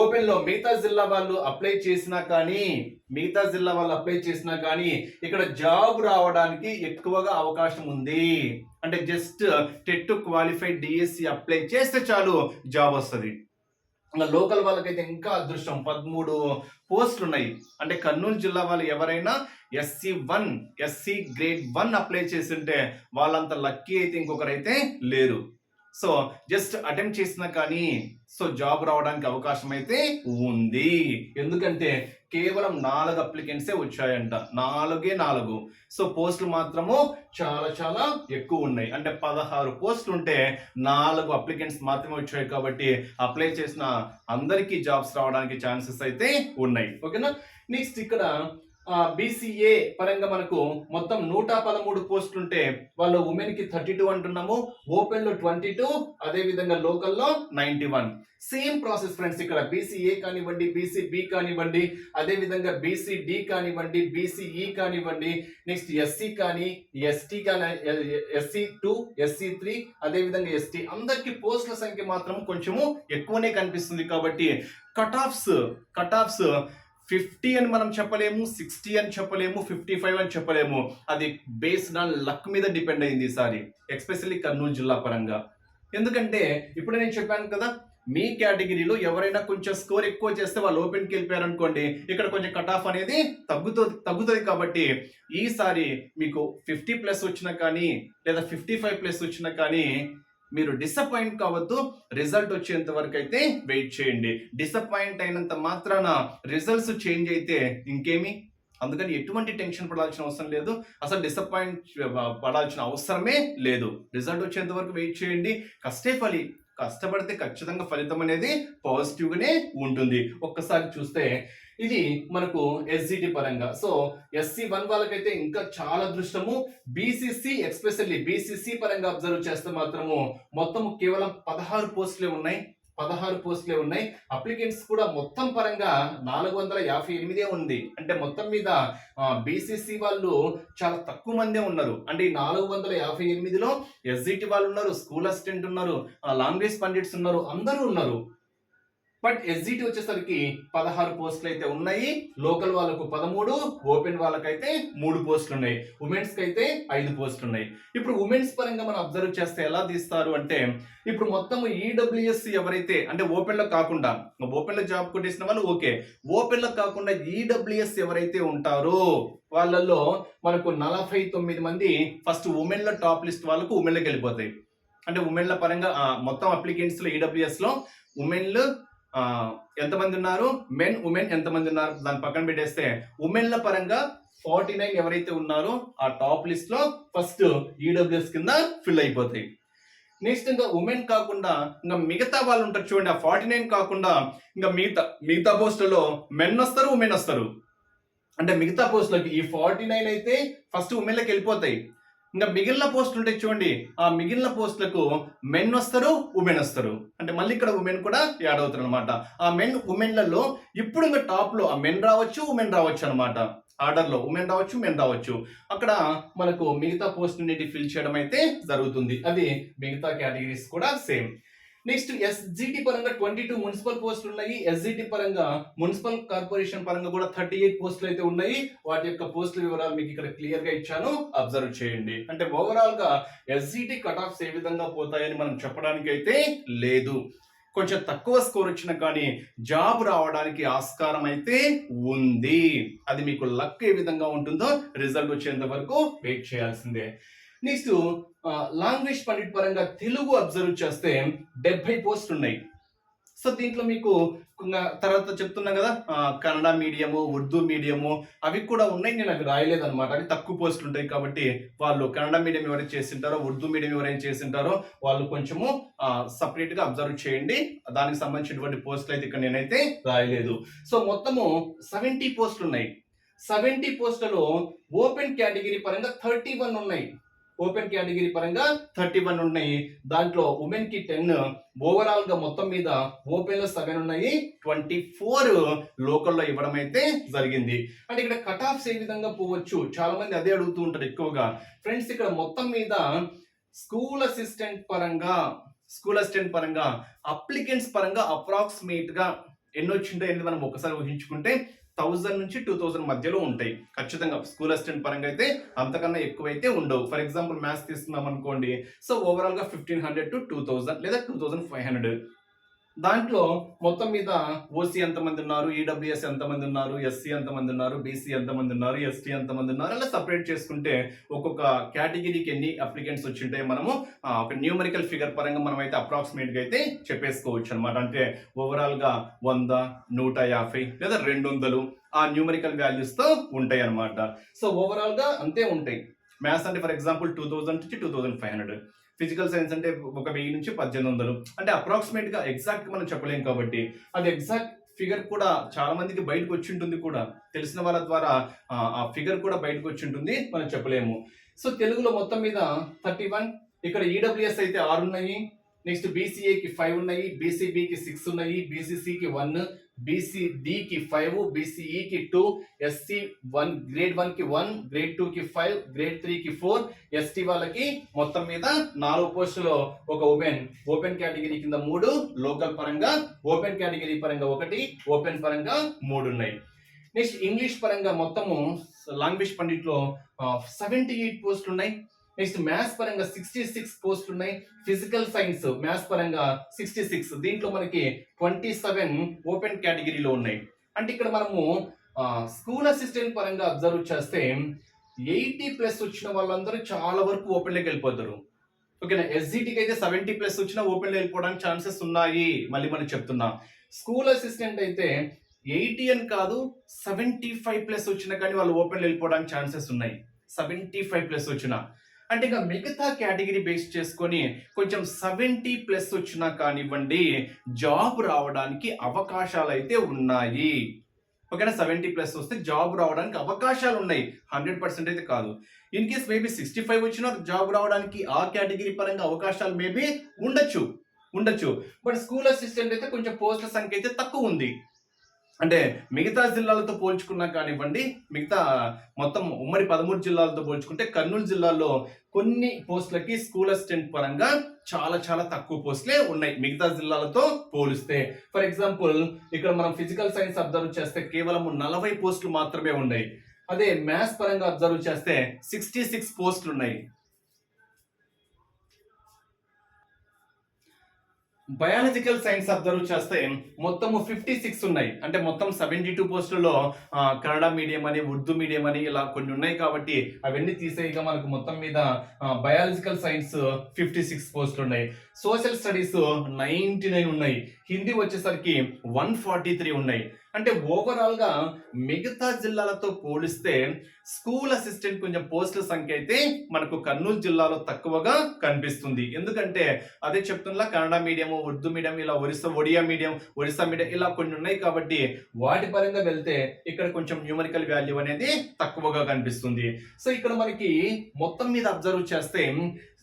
[SPEAKER 1] ఓపెన్లో మిగతా జిల్లా వాళ్ళు అప్లై చేసినా కానీ మిగతా జిల్లా వాళ్ళు అప్లై చేసినా కానీ ఇక్కడ జాబ్ రావడానికి ఎక్కువగా అవకాశం ఉంది. అంటే just TET qualified DSC apply చేస్తే చాలు జాబ్ వస్తుంది. లోకల్ వాళ్ళకైతే ఇంకా అదృష్టం. పదమూడు పోస్టులు ఉన్నాయి అంటే కర్నూలు జిల్లా వాళ్ళు ఎవరైనా SC one SC grade one apply చేసి ఉంటే వాళ్ళంత లక్కీ అయితే ఇంకొకరైతే లేరు సో జస్ట్ అటెంప్ట్ చేసినా కానీ సో జాబ్ రావడానికి అవకాశం అయితే ఉంది. ఎందుకంటే కేవలం నాలుగు అప్లికెంట్సే వచ్చాయంట. నాలుగే నాలుగు. సో పోస్టులు మాత్రము చాలా చాలా ఎక్కువ ఉన్నాయి. అంటే పదహారు పోస్టులు ఉంటే నాలుగు అప్లికెంట్స్ మాత్రమే వచ్చాయి కాబట్టి అప్లై చేసిన అందరికీ జాబ్స్ రావడానికి ఛాన్సెస్ అయితే ఉన్నాయి. ఓకేనా నెక్స్ట్ ఇక్కడ బీసీఏ పరంగా మనకు మొత్తం నూట పదమూడు పోస్టులు ఉంటే వాళ్ళు ఉమెన్కి థర్టీ టూ అంటున్నాము ఓపెన్లో ట్వంటీ టూ అదే విధంగా లోకల్లో ninety one same process friends ఇక్కడ బీసీఏ కానివ్వండి బీసీబి కానివ్వండి అదే విధంగా బీసీడి కానివ్వండి బీసీఈ కానివ్వండి నెక్స్ట్ ఎస్సీ కానీ ఎస్టీ కానీ ఎస్సీ టూ ఎస్సీ త్రీ అదే విధంగా ఎస్టీ అందరికీ పోస్టుల సంఖ్య మాత్రం కొంచెము ఎక్కువనే కనిపిస్తుంది కాబట్టి cut offs cut offs fifty అని మనం చెప్పలేము సిక్స్టీ అని చెప్పలేము ఫిఫ్టీ ఫైవ్ అని చెప్పలేము. అది బేస్డ్ ఆన్ లక్ మీద డిపెండ్ అయింది ఈసారి ఎస్పెషల్లీ కర్నూలు జిల్లా పరంగా. ఎందుకంటే ఇప్పుడు నేను చెప్పాను కదా మీ కేటగిరీలో ఎవరైనా కొంచెం స్కోర్ ఎక్కువ చేస్తే వాళ్ళు ఓపెన్కి వెళ్ళిపోయారనుకోండి ఇక్కడ కొంచెం కట్ ఆఫ్ అనేది తగ్గుతుంది తగ్గుతుంది కాబట్టి ఈసారి మీకు ఫిఫ్టీ ప్లస్ వచ్చినా కానీ లేదా ఫిఫ్టీ ఫైవ్ ప్లస్ వచ్చినా కానీ మీరు డిసప్పాయింట్ కావద్దు. రిజల్ట్ వచ్చేంత వరకు అయితే వెయిట్ చేయండి. డిసప్పాయింట్ అయినంత మాత్రాన రిజల్ట్స్ చేంజ్ అయితే ఇంకేమి? అందుకని ఎటువంటి టెన్షన్ పడాల్సిన అవసరం లేదు. అసలు డిసప్పాయింట్ పడాల్సిన అవసరమే లేదు. రిజల్ట్ వచ్చేంత వరకు వెయిట్ చేయండి. కష్టే ఫలి కష్టపడితే ఖచ్చితంగా ఫలితం అనేది పాజిటివ్గానే ఉంటుంది. ఒక్కసారి చూస్తే ఇది మనకు ఎస్జిటి పరంగా. సో ఎస్సీ వన్ వాళ్ళకైతే ఇంకా చాలా అదృష్టము. బీసీసీ ఎక్స్పెషల్లీ బీసీసీ పరంగా అబ్జర్వ్ చేస్తే మాత్రము మొత్తం కేవలం పదహారు పోస్టులే ఉన్నాయి. పదహారు పోస్టులే ఉన్నాయి. అప్లికెంట్స్ కూడా మొత్తం పరంగా నాలుగు వందల యాభై ఎనిమిదే ఉంది. అంటే మొత్తం మీద బీసీసీ వాళ్ళు చాలా తక్కువ మందే ఉన్నారు. అంటే ఈ నాలుగు వందల యాభై ఎనిమిదిలో ఎస్జిటి వాళ్ళు ఉన్నారు స్కూల్ అసిస్టెంట్ ఉన్నారు లాంగ్వేజ్ పండిట్స్ ఉన్నారు అందరూ ఉన్నారు. బట్ ఎస్జిటి వచ్చేసరికి పదహారు పోస్టులు అయితే ఉన్నాయి. లోకల్ వాళ్ళకు పదమూడు ఓపెన్ వాళ్ళకైతే మూడు పోస్టులు ఉన్నాయి ఉమెన్స్కి అయితే ఐదు పోస్టులు ఉన్నాయి ఇప్పుడు ఉమెన్స్ పరంగా మనం అబ్జర్వ్ చేస్తే ఎలా తీస్తారు అంటే ఇప్పుడు మొత్తం ఈడబ్ల్యూఎస్ ఎవరైతే అంటే ఓపెన్లో కాకుండా ఓపెన్లో జాబ్ కొట్టేసిన వాళ్ళు ఓకే. ఓపెన్లో కాకుండా ఈడబ్ల్యూఎస్ ఎవరైతే ఉంటారో వాళ్ళల్లో మనకు నలభై తొమ్మిది మంది ఫస్ట్ ఉమెన్లో టాప్ లిస్ట్ వాళ్ళకు ఉమెన్లోకి వెళ్ళిపోతాయి. అంటే ఉమెన్ల పరంగా మొత్తం అప్లికెంట్స్లో ఈడబ్ల్యూఎస్లో ఉమెన్లు ఎంతమంది ఉన్నారు? మెన్ ఉమెన్ ఎంతమంది ఉన్నారు? దాని పక్కన పెట్టేస్తే ఉమెన్ల పరంగా ఫార్టీ నైన్ ఎవరైతే ఉన్నారో ఆ టాప్ లిస్ట్లో ఫస్ట్ ఈడబ్ల్యూఎస్ కింద ఫిల్ అయిపోతాయి. నెక్స్ట్ ఇంకా ఉమెన్ కాకుండా ఇంకా మిగతా వాళ్ళు ఉంటారు చూడండి ఆ ఫార్టీ నైన్ కాకుండా ఇంకా మిగతా మిగతా పోస్టులలో మెన్ వస్తారు ఉమెన్ వస్తారు. అంటే మిగతా పోస్టులకి ఈ ఫార్టీ నైన్ అయితే ఫస్ట్ ఉమెన్లకు వెళ్ళిపోతాయి. ఇంకా మిగిలిన పోస్టులు ఉంటాయి చూడండి. ఆ మిగిలిన పోస్టులకు మెన్ వస్తారు ఉమెన్ వస్తారు. అంటే మళ్ళీ ఇక్కడ ఉమెన్ కూడా యాడ్ అవుతారు అనమాట ఆ మెన్ ఉమెన్లలో ఇప్పుడు ఇంకా టాప్లో ఆ మెన్ రావచ్చు ఉమెన్ రావచ్చు అనమాట ఆర్డర్లో ఉమెన్ రావచ్చు మెన్ రావచ్చు. అక్కడ మనకు మిగతా పోస్ట్ నుండి ఫిల్ చేయడం అయితే జరుగుతుంది. అది మిగతా కేటగిరీస్ కూడా సేమ్ నెక్స్ట్ ఎస్జిటి పరంగా ట్వంటీ టూ మున్సిపల్ పోస్టులు ఉన్నాయి. ఎస్జిటి పరంగా మున్సిపల్ కార్పొరేషన్ పరంగా కూడా థర్టీ ఎయిట్ పోస్టులు అయితే ఉన్నాయి. వాటి యొక్క పోస్టుల వివరాలు మీకు ఇక్కడ క్లియర్గా ఇచ్చాను. అబ్జర్వ్ చేయండి. అంటే ఓవరాల్గా ఎస్జిటి కట్ ఆఫ్స్ ఏ విధంగా పోతాయని మనం చెప్పడానికి అయితే లేదు. కొంచెం తక్కువ స్కోర్ వచ్చినా కానీ జాబ్ రావడానికి ఆస్కారం అయితే ఉంది. అది మీకు లక్ ఏ విధంగా ఉంటుందో రిజల్ట్ వచ్చేంత వరకు వెయిట్ చేయాల్సిందే. నెక్స్ట్ లాంగ్వేజ్ uh, పండిట్ పరంగా తెలుగు అబ్జర్వ్ చేస్తే డెబ్బై పోస్టులు ఉన్నాయి. సో దీంట్లో మీకు తర్వాత చెప్తున్నా కదా కన్నడ మీడియము ఉర్దూ మీడియము అవి కూడా ఉన్నాయి. నేను అవి రాయలేదు అనమాట అవి తక్కువ పోస్టులు ఉంటాయి కాబట్టి వాళ్ళు కన్నడ మీడియం ఎవరైతే చేసింటారో ఉర్దూ మీడియం ఎవరైనా చేసింటారో వాళ్ళు కొంచెము సపరేట్గా అబ్జర్వ్ చేయండి. దానికి సంబంధించినటువంటి పోస్టులు అయితే ఇక్కడ నేనైతే రాయలేదు. సో మొత్తము సెవెంటీ పోస్టులు ఉన్నాయి. సెవెంటీ పోస్టులలో ఓపెన్ కేటగిరీ పరంగా థర్టీ వన్ ఉన్నాయి. ఓపెన్ కేటగిరీ పరంగా థర్టీ వన్ ఉన్నాయి. దాంట్లో ఉమెన్కి టెన్ ఓవరాల్గా మొత్తం మీద ఓపెన్లో సెవెన్ ఉన్నాయి. ట్వంటీ ఫోర్ లోకల్లో ఇవ్వడం అయితే జరిగింది. అంటే ఇక్కడ కట్ ఆఫ్స్ ఏ విధంగా పోవచ్చు? చాలా మంది అదే అడుగుతూ ఉంటారు ఎక్కువగా. ఫ్రెండ్స్ ఇక్కడ మొత్తం మీద స్కూల్ అసిస్టెంట్ పరంగా స్కూల్ అసిస్టెంట్ పరంగా అప్లికెంట్స్ పరంగా అప్రాక్సిమేట్గా ఎన్ని వచ్చింటాయి అనేది మనం ఒకసారి ఊహించుకుంటే థౌజండ్ నుంచి టూ థౌజండ్ మధ్యలో ఉంటాయి. ఖచ్చితంగా స్కూల్ అసిస్టెంట్ పరంగా అయితే అంతకన్నా ఎక్కువైతే ఉండవు. ఫర్ ఎగ్జాంపుల్ మ్యాథ్స్ తీసుకున్నాం అనుకోండి. సో ఓవరాల్గా fifteen hundred to two thousand లేదా టూ థౌజండ్ ఫైవ్ హండ్రెడ్ దాంట్లో మొత్తం మీద ఓసీ ఎంతమంది ఉన్నారు? ఈడబ్ల్యూఎస్ ఎంతమంది ఉన్నారు? ఎస్సీ ఎంతమంది ఉన్నారు? బీసీ ఎంతమంది ఉన్నారు? ఎస్టీ ఎంతమంది ఉన్నారు? అలా సపరేట్ చేసుకుంటే ఒక్కొక్క కేటగిరీకి ఎన్ని అప్లికెంట్స్ వచ్చింటే మనము ఒక న్యూమరికల్ ఫిగర్ పరంగా మనం అయితే అప్రాక్సిమేట్గా అయితే చెప్పేసుకోవచ్చు అనమాట అంటే ఓవరాల్గా వంద నూట యాభై లేదా రెండు వందలు ఆ న్యూమరికల్ వాల్యూస్తో ఉంటాయి అనమాట సో ఓవరాల్గా అంతే ఉంటాయి. మ్యాథ్స్ అంటే ఫర్ ఎగ్జాంపుల్ టూ థౌజండ్ నుంచి two thousand five hundred physical science అంటే ఒక వెయ్యి నుంచి పద్దెనిమిది వందలు. అంటే అప్రాక్సిమేట్గా ఎగ్జాక్ట్ మనం చెప్పలేం కాబట్టి అది ఎగ్జాక్ట్ ఫిగర్ కూడా చాలా మందికి బయటకు వచ్చి ఉంటుంది కూడా. తెలిసిన వాళ్ళ ద్వారా ఆ, ఆ ఫిగర్ కూడా బయటకు వచ్చి ఉంటుంది మనం చెప్పలేము. సో తెలుగులో మొత్తం మీద థర్టీ వన్ ఇక్కడ ఈడబ్ల్యూఎస్ అయితే ఆరు ఉన్నాయి. నెక్స్ట్ బీసీఏకి ఫైవ్ ఉన్నాయి బీసీబీకి సిక్స్ ఉన్నాయి బీసీసీకి వన్ బీసీ డికి ఫైవ్ బీసీఈకి టూ ఎస్సీ వన్ గ్రేడ్ వన్కి వన్ గ్రేడ్ టూ కి ఫైవ్ గ్రేడ్ త్రీ కి ఫోర్ ఎస్టీ వాళ్ళకి మొత్తం మీద నాలుగు పోస్టులో ఒక ఓపెన్ ఓపెన్ కేటగిరీ కింద మూడు లోకల్ పరంగా ఓపెన్ కేటగిరీ పరంగా ఒకటి ఓపెన్ పరంగా మూడు ఉన్నాయి. నెక్స్ట్ ఇంగ్లీష్ పరంగా మొత్తము లాంగ్వేజ్ పండిట్లో సెవెంటీ ఎయిట్ పోస్టులు ఉన్నాయి. నెక్స్ట్ మ్యాథ్స్ పరంగా సిక్స్టీ సిక్స్ పోస్టులు ఉన్నాయి. ఫిజికల్ సైన్స్ మ్యాథ్స్ పరంగా సిక్స్టీ సిక్స్ దీంట్లో మనకి ట్వంటీ సెవెన్ ఓపెన్ కేటగిరీలో ఉన్నాయి. అంటే ఇక్కడ మనము స్కూల్ అసిస్టెంట్ పరంగా అబ్జర్వ్ చేస్తే ఎయిటీ ప్లస్ వచ్చిన వాళ్ళందరూ చాలా వరకు ఓపెన్లోకి వెళ్ళిపోతారు. ఓకేనా? ఎస్జిటికి అయితే సెవెంటీ ప్లస్ వచ్చినా ఓపెన్లో వెళ్ళిపోవడానికి ఛాన్సెస్ ఉన్నాయి. మళ్ళీ మనం చెప్తున్నా. స్కూల్ అసిస్టెంట్ అయితే ఎయిటీ అని కాదు సెవెంటీ ఫైవ్ ప్లస్ వచ్చినా కానీ వాళ్ళు ఓపెన్లో వెళ్ళిపోవడానికి ఛాన్సెస్ ఉన్నాయి. సెవెంటీ ఫైవ్ ప్లస్ వచ్చినా. అంటే ఇక మిగతా కేటగిరీ బేస్ చేసుకొని కొంచెం సెవెంటీ ప్లస్ వచ్చినా కానివ్వండి జాబ్ రావడానికి అవకాశాలు అయితే ఉన్నాయి. ఓకేనా? సెవెంటీ ప్లస్ వస్తే జాబ్ రావడానికి అవకాశాలు ఉన్నాయి. హండ్రెడ్ పర్సెంట్ అయితే కాదు. In case maybe sixty five వచ్చినా జాబ్ రావడానికి ఆ కేటగిరీ పరంగా అవకాశాలు మేబీ ఉండొచ్చు. ఉండొచ్చు. బట్ స్కూల్ అసిస్టెంట్ అయితే కొంచెం పోస్టుల సంఖ్య అయితే తక్కువ ఉంది. అంటే మిగతా జిల్లాలతో పోల్చుకున్నా కానివ్వండి మిగతా మొత్తం ఉమ్మడి పదమూడు జిల్లాలతో పోల్చుకుంటే కర్నూలు జిల్లాలో కొన్ని పోస్టులకి స్కూల్ అసిస్టెంట్ పరంగా చాలా చాలా తక్కువ పోస్టులే ఉన్నాయి మిగతా జిల్లాలతో పోలిస్తే. ఫర్ ఎగ్జాంపుల్ ఇక్కడ మనం ఫిజికల్ సైన్స్ అబ్జర్వ్ చేస్తే కేవలం నలభై పోస్టులు మాత్రమే ఉన్నాయి. అదే మ్యాథ్స్ పరంగా అబ్జర్వ్ చేస్తే సిక్స్టీ సిక్స్ పోస్టులు ఉన్నాయి. బయాలజికల్ సైన్స్ అబ్జర్వ్ చేస్తే మొత్తము ఫిఫ్టీ సిక్స్ ఉన్నాయి. అంటే మొత్తం సెవెంటీ టూ పోస్టులలో కన్నడ మీడియం అని ఉర్దూ మీడియం అని ఇలా కొన్ని ఉన్నాయి కాబట్టి అవన్నీ తీసేయగా మనకు మొత్తం మీద బయాలజికల్ సైన్స్ ఫిఫ్టీ సిక్స్ పోస్టులు ఉన్నాయి సోషల్ స్టడీస్ నైంటీ నైన్ ఉన్నాయి. హిందీ వచ్చేసరికి వన్ ఫార్టీ త్రీ ఉన్నాయి. అంటే ఓవరాల్గా మిగతా జిల్లాలతో పోలిస్తే స్కూల్ అసిస్టెంట్ కొంచెం పోస్టుల సంఖ్య అయితే మనకు కర్నూలు జిల్లాలో తక్కువగా కనిపిస్తుంది. ఎందుకంటే అదే చెప్తున్నా కన్నడ మీడియం ఉర్దూ మీడియం ఇలా ఒరిస్సా ఒడియా మీడియం ఒరిస్సా మీడియం ఇలా కొన్ని ఉన్నాయి కాబట్టి వాటి పరంగా వెళ్తే ఇక్కడ కొంచెం న్యూమరికల్ వాల్యూ అనేది తక్కువగా కనిపిస్తుంది. సో ఇక్కడ మనకి మొత్తం మీద అబ్జర్వ్ చేస్తే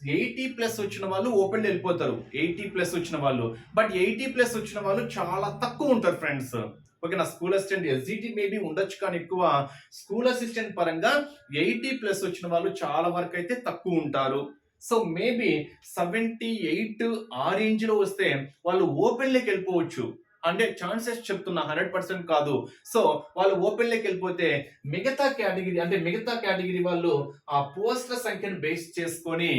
[SPEAKER 1] ఎయిటీ ప్లస్ వచ్చిన వాళ్ళు ఓపెన్ వెళ్ళిపోతారు. ఎయిటీ ప్లస్ వచ్చిన వాళ్ళు. బట్ ఎయిటీ ప్లస్ వచ్చిన వాళ్ళు చాలా తక్కువ ఉంటారు ఫ్రెండ్స్. ఓకేనా? స్కూల్ అసిస్టెంట్ ఎస్జిటి మేబీ ఉండొచ్చు కానీ ఎక్కువ. స్కూల్ అసిస్టెంట్ పరంగా ఎయిటీ ప్లస్ వచ్చిన వాళ్ళు చాలా వరకు అయితే తక్కువ ఉంటారు. సో మేబీ సెవెంటీ ఎయిట్ ఆ రేంజ్లో వస్తే వాళ్ళు ఓపెన్లోకి వెళ్ళిపోవచ్చు. అంటే ఛాన్సెస్ చెప్తున్నా హండ్రెడ్ పర్సెంట్ కాదు. సో వాళ్ళు ఓపెన్లోకి వెళ్ళిపోతే మిగతా కేటగిరీ అంటే మిగతా కేటగిరీ వాళ్ళు ఆ పోస్టర్ సంఖ్యను బేస్ చేసుకొని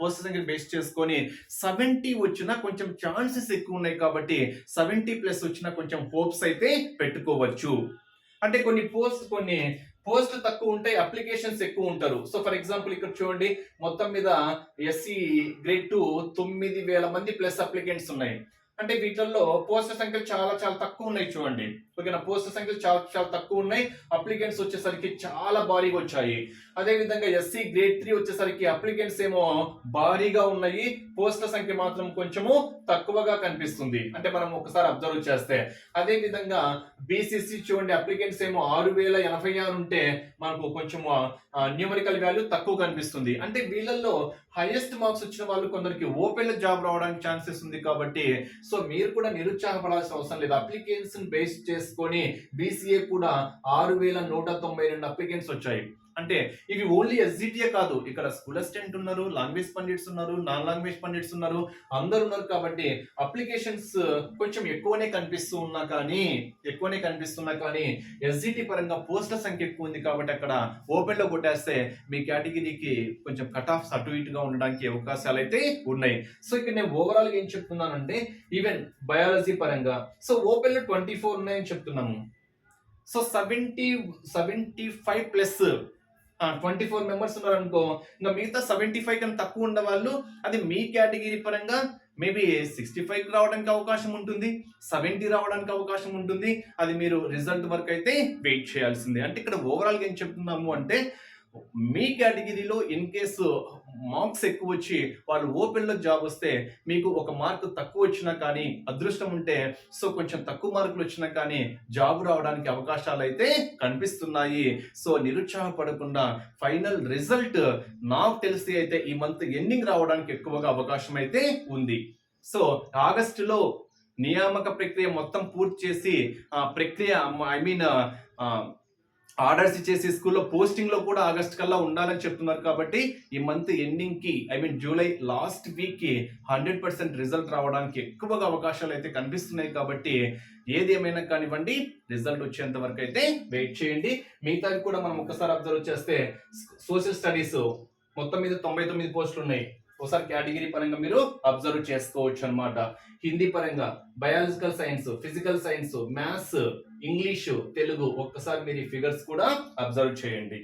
[SPEAKER 1] పోస్టర్ సంఖ్యను బేస్ చేసుకొని సెవెంటీ వచ్చినా కొంచెం ఛాన్సెస్ ఎక్కువ ఉన్నాయి కాబట్టి సెవెంటీ ప్లస్ వచ్చినా కొంచెం హోప్స్ అయితే పెట్టుకోవచ్చు. అంటే కొన్ని పోస్ట్ కొన్ని పోస్ట్ తక్కువ ఉంటాయి అప్లికేషన్స్ ఎక్కువ ఉంటారు. సో ఫర్ ఎగ్జాంపుల్ ఇక్కడ చూడండి మొత్తం మీద ఎస్సీ గ్రేడ్ టూ తొమ్మిది వేల మంది ప్లస్ అప్లికెంట్స్ ఉన్నాయి. అంటే వీటిల్లో పోస్ట్ సంఖ్యలు చాలా చాలా తక్కువ ఉన్నాయి చూడండి. ఓకేనా? పోస్ట్ సంఖ్యలు చాలా చాలా తక్కువ ఉన్నాయి. అప్లికెంట్స్ వచ్చేసరికి చాలా భారీగా వచ్చాయి. అదే విధంగా ఎస్సీ గ్రేడ్ త్రీ వచ్చేసరికి అప్లికెంట్స్ ఏమో భారీగా ఉన్నాయి. పోస్టుల సంఖ్య మాత్రం కొంచెము తక్కువగా కనిపిస్తుంది. అంటే మనం ఒకసారి అబ్జర్వ్ చేస్తే. అదేవిధంగా బీసీసీ చూడండి అప్లికెంట్స్ ఏమో ఆరు వేల ఎనభై ఆరు ఉంటే మనకు కొంచెము న్యూమరికల్ వాల్యూ తక్కువ కనిపిస్తుంది. అంటే వీళ్ళల్లో హైయెస్ట్ మార్క్స్ వచ్చిన వాళ్ళు కొందరికి ఓపెన్ జాబ్ రావడానికి ఛాన్సెస్ ఉంది కాబట్టి సో మీరు కూడా నిరుత్సాహపడాల్సిన అవసరం లేదు. అప్లికెంట్స్ బేస్ చేసుకొని బీసీఏ కూడా ఆరు వేల నూట తొంభై రెండు అప్లికెంట్స్ వచ్చాయి. అంటే ఇవి ఓన్లీ ఎస్జిటిఏ కాదు. ఇక్కడ స్కూల్ అసిస్టెంట్ ఉన్నారు లాంగ్వేజ్ పండిట్స్ ఉన్నారు నాన్ లాంగ్వేజ్ పండిట్స్ ఉన్నారు అందరు ఉన్నారు కాబట్టి అప్లికేషన్స్ కొంచెం ఎక్కువనే కనిపిస్తూ ఉన్నా కానీ ఎక్కువనే కనిపిస్తున్నా కానీ ఎస్జిటి పరంగా పోస్టుల సంఖ్య ఎక్కువ ఉంది కాబట్టి అక్కడ ఓపెన్లో కొట్టేస్తే మీ కేటగిరీకి కొంచెం కట్ ఆఫ్స్ అటు ఇటుగా ఉండడానికి అవకాశాలు అయితే ఉన్నాయి. సో ఇక్కడ నేను ఓవరాల్గా ఏం చెప్తున్నానంటే ఈవెన్ బయాలజీ పరంగా సో ఓపెన్లో ట్వంటీ ఫోర్ ఉన్నాయని చెప్తున్నాము. So seventy seventy five plus twenty four members ఉన్నారు అనుకో ఇంకా మిగతా సెవెంటీ ఫైవ్ కన్నా తక్కువ ఉన్న వాళ్ళు అది మీ కేటగిరీ పరంగా మేబీ సిక్స్టీ ఫైవ్ రావడానికి అవకాశం ఉంటుంది సెవెంటీ రావడానికి అవకాశం ఉంటుంది అది మీరు రిజల్ట్ వరకు అయితే వెయిట్ చేయాల్సిందే. అంటే ఇక్కడ ఓవరాల్గా ఏం చెప్తున్నాము అంటే మీ కేటగిరీలో ఇన్ కేసు మార్క్స్ ఎక్కువ వచ్చి వాళ్ళు ఓపెన్లో జాబ్ వస్తే మీకు ఒక మార్క్ తక్కువ వచ్చినా కానీ అదృష్టం ఉంటే సో కొంచెం తక్కువ మార్కులు వచ్చినా కానీ జాబ్ రావడానికి అవకాశాలు అయితే కనిపిస్తున్నాయి. సో నిరుత్సాహపడకుండా ఫైనల్ రిజల్ట్ నాకు తెలిసి అయితే ఈ మంత్ ఎండింగ్ రావడానికి ఎక్కువగా అవకాశం అయితే ఉంది. సో ఆగస్టులో నియామక ప్రక్రియ మొత్తం పూర్తి చేసి ఆ ప్రక్రియ ఐ మీన్ ఆర్డర్స్ ఇచ్చేసి స్కూల్లో పోస్టింగ్లో కూడా ఆగస్ట్ కల్లా ఉండాలని చెప్తున్నారు కాబట్టి ఈ మంత్ ఎండింగ్కి ఐ మీన్ జూలై లాస్ట్ వీక్కి హండ్రెడ్ పర్సెంట్ రిజల్ట్ రావడానికి ఎక్కువగా అవకాశాలు అయితే కనిపిస్తున్నాయి కాబట్టి ఏది ఏమైనా కానివ్వండి రిజల్ట్ వచ్చేంత వరకు అయితే వెయిట్ చేయండి. మిగతాది కూడా మనం ఒకసారి అబ్జర్వ్ చేస్తే సోషల్ స్టడీస్ మొత్తం మీద తొంభై తొమ్మిది పోస్టులు ఉన్నాయి. ఒకసారి కేటగిరీ పరంగా మీరు అబ్జర్వ్ చేసుకోవచ్చు అన్నమాట. హిందీ పరంగా biological science physical science maths English Telugu ఒక్కసారి మీరు ఈ ఫిగర్స్ కూడా అబ్జర్వ్ చేయండి.